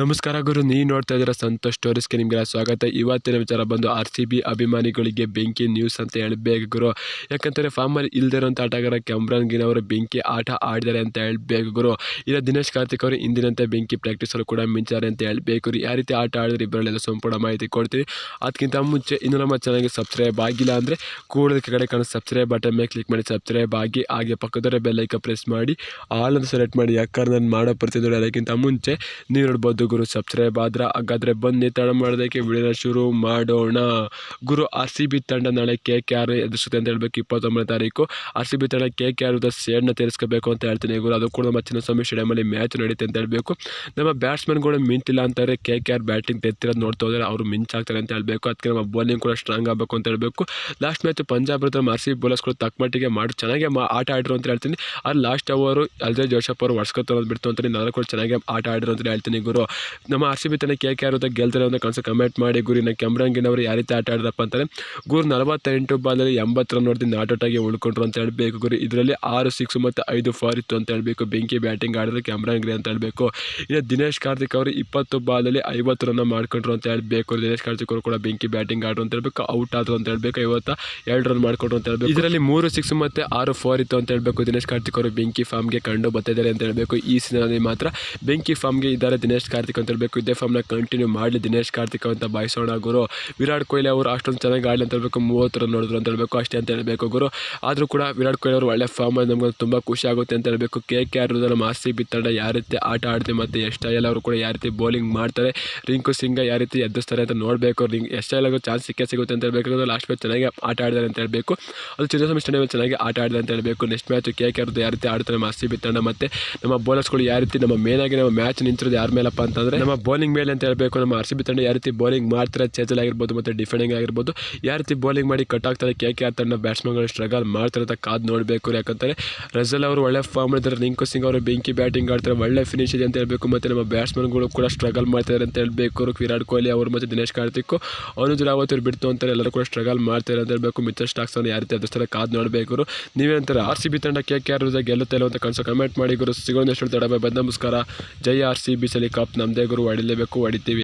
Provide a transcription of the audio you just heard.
ನಮಸ್ಕಾರ ಗುರು, ನೀವು ನೋಡ್ತಾ ಇದ್ದೀರಾ ಸಂತೋಷ್ ಸ್ಟೋರೀಸ್ಗೆ ನಿಮಗೆಲ್ಲ ಸ್ವಾಗತ. ಇವತ್ತಿನ ವಿಚಾರ ಬಂದು ಆರ್ ಸಿ ಬಿ ಅಭಿಮಾನಿಗಳಿಗೆ ಬೆಂಕಿ ನ್ಯೂಸ್ ಅಂತ ಹೇಳಬೇಕು ಗುರು. ಯಾಕಂದರೆ ಫಾರ್ಮಲ್ಲಿ ಇಲ್ದಿರೋಂಥ ಆಟಗಾರ ಕ್ಯಾಮ್ರಾನ್ ಗಿನ್ ಅವರು ಬೆಂಕಿ ಆಟ ಆಡಿದ್ದಾರೆ ಅಂತ ಹೇಳಬೇಕು ಗುರು. ಇಲ್ಲ ದಿನೇಶ್ ಕಾರ್ತಿಕ್ ಅವರು ಇಂದಿನಂತೆ ಬೆಂಕಿ ಪ್ರಾಕ್ಟೀಸಲ್ಲಿ ಕೂಡ ಮಿಂಚಾರೆ ಅಂತ ಹೇಳಬೇಕು ಯಾವ ರೀತಿ ಆಟ ಆಡಿದ್ರೆ ಇಬ್ಬರಲ್ಲೆಲ್ಲ ಸಂಪೂರ್ಣ ಮಾಹಿತಿ ಕೊಡ್ತೀವಿ. ಅದಕ್ಕಿಂತ ಮುಂಚೆ ಇನ್ನು ನಮ್ಮ ಚಾನಲ್ಗೆ ಸಬ್ಸ್ಕ್ರೈಬ್ ಆಗಿಲ್ಲ ಅಂದರೆ ಕೂಡ ಕೆಳಗೆ ಕಾಣೋ ಸಬ್ಸ್ಕ್ರೈಬ್ ಬಟನ್ ಮೇಲೆ ಕ್ಲಿಕ್ ಮಾಡಿ ಸಬ್ಸ್ಕ್ರೈಬ್ ಆಗಿ, ಹಾಗೆ ಪಕ್ಕದವರ ಬೆಲ್ಲೈಕ ಪ್ರೆಸ್ ಮಾಡಿ, ಆಲ್ ಅಂತ ಸೆಲೆಕ್ಟ್ ಮಾಡಿ ಯಾಕಂದ್ರೆ ನಾನು ಮಾಡೋ ಪ್ರತಿಯೊಂದು ಅದಕ್ಕಿಂತ ಮುಂಚೆ ನೀವು ನೋಡ್ಬೋದು. ಗುರು ಸಬ್ಸ್ಕ್ರೈಬ್ ಆದ್ರೆ ಹಾಗಾದ್ರೆ ಬನ್ನಿ ತಡ ಮಾಡೋದಕ್ಕೆ ವಿಡಿಯೋನ ಶುರು ಮಾಡೋಣ. ಗುರು ಆರ್ ಸಿ ಬಿ ತಂಡ ನಾಳೆ ಕೆ ಕೆ ಆರ್ ಎದುರಿಸುತ್ತೆ ಅಂತ ಹೇಳ್ಬೇಕು ಇಪ್ಪತ್ತೊಂಬತ್ತನೇ ತಾರೀಕು. ಆರ್ ಸಿ ಬಿ ತಂಡ ಕೆ ಕೆ ಆರ್ ಸೇಡ್ನ ತೀರಿಸ್ಕೋಬೇಕು ಅಂತ ಹೇಳ್ತೀನಿ ಗುರು. ಅದು ಕೂಡ ನಮ್ಮ ಚಿನ್ನಸ್ವಾಮಿ ಸ್ಟೇಡಿಯಮಲ್ಲಿ ಮ್ಯಾಚ್ ನಡೀತೆ ಅಂತ ಹೇಳಬೇಕು. ನಮ್ಮ ಬ್ಯಾಟ್ಸ್ಮನ್ಗಳು ಮಿಂತಿಲ್ಲ ಅಂತಾರೆ ಕೆ ಕೆ ಆರ್ ಬ್ಯಾಟಿಂಗ್ ತೆತ್ತಿರೋದು ನೋಡ್ತಾ ಹೋದರೆ ಅವರು ಮಿಂಚಾಗ್ತಾರೆ ಅಂತ ಹೇಳಬೇಕು. ಅದಕ್ಕೆ ನಮ್ಮ ಬೌಲಿಂಗ್ ಕೂಡ ಸ್ಟ್ರಾಂಗ್ ಆಗಬೇಕು ಅಂತ ಹೇಳಬೇಕು. ಲಾಸ್ಟ್ ಮ್ಯಾಚ್ ಪಂಜಾಬ್ ಹತ್ರ ಆರ್ ಸಿ ಬಿ ಬೌಲರ್ಸ್ಗಳು ತಕ್ಕ ಮಟ್ಟಿಗೆ ಮಾಡಿ, ಚೆನ್ನಾಗಿ ಆಟ ಆಡಿರು ಅಂತ ಹೇಳ್ತೀನಿ. ಅದು ಲಾಸ್ಟ್ ಅವರು ಅಲ್ದೇ ಜೋಶಪ್ ಅವರು ವರ್ಷಕೊತ್ತರೋದು ಬಿಡ್ತು ಅಂತ ನಾನು ಕೂಡ ಚೆನ್ನಾಗಿ ಆಟ ಆಡಿರು ಅಂತ ಹೇಳ್ತೀನಿ ಗುರು. ನಮ್ಮ ಆರ್ ಸಿ ಬಿ ತನಕ ಕೆ ಕೆ ಆರ್ ಗೆಲ್ತಾರೆ ಅಂತ ಕನಸು ಕಮೆಂಟ್ ಮಾಡಿ ಗುರಿನ ಕೆಮ್ರಂಗಿನವರು ಯಾವ ರೀತಿ ಆಟ ಆಡಿದಪ್ಪ ಅಂತಾರೆ ಗುರು ನಲವತ್ತೆಂಟು ಬಾಲಲ್ಲಿ ಎಂಬತ್ತು ರನ್ ನೋಡ್ತೀನಿ ಔಟ್ ಆಗಿ ಉಳ್ಕೊಂಡ್ರು ಅಂತ ಹೇಳಬೇಕು ಗುರಿ. ಇದರಲ್ಲಿ ಆರು ಸಿಕ್ಸ್ ಮತ್ತು ಐದು ಫಾರ್ ಇತ್ತು ಅಂತ ಹೇಳಬೇಕು. ಬೆಂಕಿ ಬ್ಯಾಟಿಂಗ್ ಆಡಿದ್ರೆ ಕ್ಯಾಮ್ರಾಂಗ್ರಿ ಅಂತ ಹೇಳಬೇಕು. ಇನ್ನು ದಿನೇಶ್ ಕಾರ್ತಿಕ್ ಅವರು ಇಪ್ಪತ್ತು ಬಾಲಲ್ಲಿ ಐವತ್ತು ರನ್ ಮಾಡ್ಕೊಂಡ್ರು ಅಂತ ಹೇಳಬೇಕು. ದಿನೇಶ್ ಕಾರ್ತಿಕ್ ಅವರು ಕೂಡ ಬೆಂಕಿ ಬ್ಯಾಟಿಂಗ್ ಆಡ್ರು ಅಂತ ಹೇಳ್ಬೇಕು. ಔಟ್ ಆದ್ರು ಅಂತ ಹೇಳಬೇಕು. ಐವತ್ತ ಎರಡು ರನ್ ಮಾಡ್ಕೊಂಡ್ರು ಅಂತ ಹೇಳ್ಬೇಕು. ಇದರಲ್ಲಿ ಮೂರು ಸಿಕ್ಸ್ ಮತ್ತು ಆರು ಫೋರ್ ಇತ್ತು ಅಂತ ಹೇಳಬೇಕು. ದಿನೇಶ್ ಕಾರ್ತಿಕ್ ಅವರು ಬೆಂಕಿ ಫಾರ್ಮ್ಗೆ ಕಂಡು ಬರ್ತಿದ್ದಾರೆ ಅಂತ ಹೇಳಬೇಕು. ಈ ಸೀಸನಲ್ಲಿ ಮಾತ್ರ ಬೆಂಕಿ ಫಾರ್ಮ್ಗೆ ಇದ್ದಾರೆ ದಿನೇಶ್ ಕಾರ್ತಿಕ್ ಅಂತ ಹೇಳಬೇಕು. ಇದೇ ಫಾರ್ಮ್ನ ಕಂಟಿನ್ಯೂ ಮಾಡಲಿ ದಿನೇಶ್ ಕಾರ್ತಿಕ್ ಅಂತ ಬಾಯಿಸೋಣ ಗುರು. ವಿರಾಟ್ ಕೊಹ್ಲಿ ಅವರು ಅಷ್ಟೊಂದು ಚೆನ್ನಾಗಿ ಆಡಲಿ ಅಂತ ಹೇಳಬೇಕು. ಮೂವತ್ತು ರನ್ ನೋಡಿದ್ರು ಅಂತ ಹೇಳಬೇಕು. ಅಷ್ಟೇ ಅಂತ ಹೇಳಬೇಕು ಗುರು. ಆದರೂ ಕೂಡ ವಿರಾಟ್ ಕೊಹ್ಲಿ ಅವರು ಒಳ್ಳೆ ಫಾರ್ಮ್ ನಮ್ಗೆ ತುಂಬ ಖುಷಿ ಆಗುತ್ತೆ ಅಂತ ಹೇಳಬೇಕು. ಕೆ ಕೆ ಆರ್ ನಮ್ಮ ಆಸ್ತಿ ಬಿತ್ತಡ ಯಾವ ರೀತಿ ಆಟ ಆಡ್ತೀವಿ ಮತ್ತು ಎಸ್ ಎಲ್ಲ ಎಲ್ ಅವರು ಕೂಡ ಯಾವ ರೀತಿ ಬೌಲಿಂಗ್ ಮಾಡ್ತಾರೆ, ರಿಂಕು ಸಿಂಗ ಯಾವ ರೀತಿ ಎದ್ದುಸ್ತಾರೆ ಅಂತ ನೋಡಬೇಕು. ರಿಂಗ್ ಎಲ್ ಚಾನ್ಸ್ ಸಿಕ್ಕೇ ಸಿಗುತ್ತೆ ಅಂತ ಹೇಳಬೇಕು. ಲಾಸ್ಟ್ ಮ್ಯಾಚ್ ಚೆನ್ನಾಗಿ ಆಟ ಆಡಿದ್ದಾರೆ ಅಂತ ಹೇಳಬೇಕು. ಅದು ಚಿನ್ನಸ್ವಾಮಿ ಸ್ಟೇಡಿಯಂ ಚೆನ್ನಾಗಿ ಆಟ ಆಡಿದೆ ಅಂತ ಹೇಳಬೇಕು. ನೆಕ್ಸ್ಟ್ ಮ್ಯಾಚ್ ಕೆ ಕೆ ಆರ್ದು ಯಾವ ರೀತಿ ಆಡ್ತಾರೆ ನಮ್ಮ ಸಿ ತಂಡ ಮತ್ತು ನಮ್ಮ ಬೌಲರ್ಸ್ಗಳು ಯಾವ ರೀತಿ ನಮ್ಮ ಮೇನಾಗಿ ಆಗಿ ನಮ್ಮ ಮ್ಯಾಚ್ ನಿಂತಿರೋದು ಯಾರ ಮೇಲಪ್ಪ ಅಂತಂದರೆ ನಮ್ಮ ಬೌಲಿಂಗ್ ಮೇಲೆ ಅಂತ ಹೇಳಬೇಕು, ನಮ್ಮ ಆರ್ ಸಿ ಬಿ ತಂಡ ಯಾವ ರೀತಿ ಬೌಲಿಂಗ್ ಮಾಡ್ತಾರೆ ಚೇಜಲ್ ಆಗಿರ್ಬೋದು ಮತ್ತು ಡಿಫೆಂಡಿಂಗ್ ಆಗಿರ್ಬೋದು, ಯಾವ ರೀತಿ ಬೌಲಿಂಗ್ ಮಾಡಿ ಕಟ್ ಆಗ್ತಾರೆ ಕೆ ಕೆ ಆರ್ ತಂಡ ಬ್ಯಾಟ್ಸ್ಮನ್ಗಳು ಸ್ಟ್ರಗಲ್ ಮಾಡ್ತಾರೆ ಅಂತ ಕಾದು ನೋಡಬೇಕು ಯಾಕಂದರೆ ರಜಲ್ ಅವರು ಒಳ್ಳೆ ಫಾರ್ಮ್ ಇದ್ದಾರೆ ರಿಂಕು ಸಿಂಗ್ ಅವರು ಬೆಂಕಿ ಬ್ಯಾಟಿಂಗ್ ಆಡ್ತಾರೆ, ಒಳ್ಳೆ ಫಿನಿಶ್ ಇದೆ ಅಂತ ಹೇಳಬೇಕು, ಮತ್ತು ನಮ್ಮ ಬ್ಯಾಟ್ಸ್ಮನ್ಗಳು ಕೂಡ ಸ್ಟ್ರಗಲ್ ಮಾಡ್ತಾರೆ ಅಂತ ಹೇಳಬೇಕು ವಿರಾಟ್ ಕೊಹ್ಲಿ ಅವರು ಮತ್ತು ದಿನೇಶ್ ಕಾರ್ತಿಕ್, ಅನುಜ್ ರಾವತ್ ಇವ್ರು ಬಿಡ್ತು ಅಂತಾರೆ, ಎಲ್ಲರೂ ಕೂಡ ಸ್ಟ್ರಗಲ್ ಮಾಡ್ತಾರೆ ಅಂತ ಹೇಳಬೇಕು, ಮಿತ್ರ ಸ್ಟಾಕ್ಸ್ ಯಾವ ರೀತಿ ಎದುರಿಸ್ತಾರೆ ಕಾದು ನೋಡಬೇಕು ನೀವೇನಂತಾರೆ ಆರ್ ಸಿ ಬಿ ತಂಡ ಕೆ ಕೆ ಆರ್ ಗೆಲ್ಲುತ್ತೆ ಅಂತ ಕನಸು ಕಮೆಂಟ್ ಮಾಡಿ ಗುರು. ಸಿಗೋಣ ಎಷ್ಟು ತಡ ಬಂದ ನಮಸ್ಕಾರ ಜೈ ಆರ್ ಸಿ ಬಿ ಸಲಿ ಕಪ್ ನಮ್ಮದೇ ಗುರು ಹೊಡಿಲೇಬೇಕು ಹೊಡಿತೀವಿ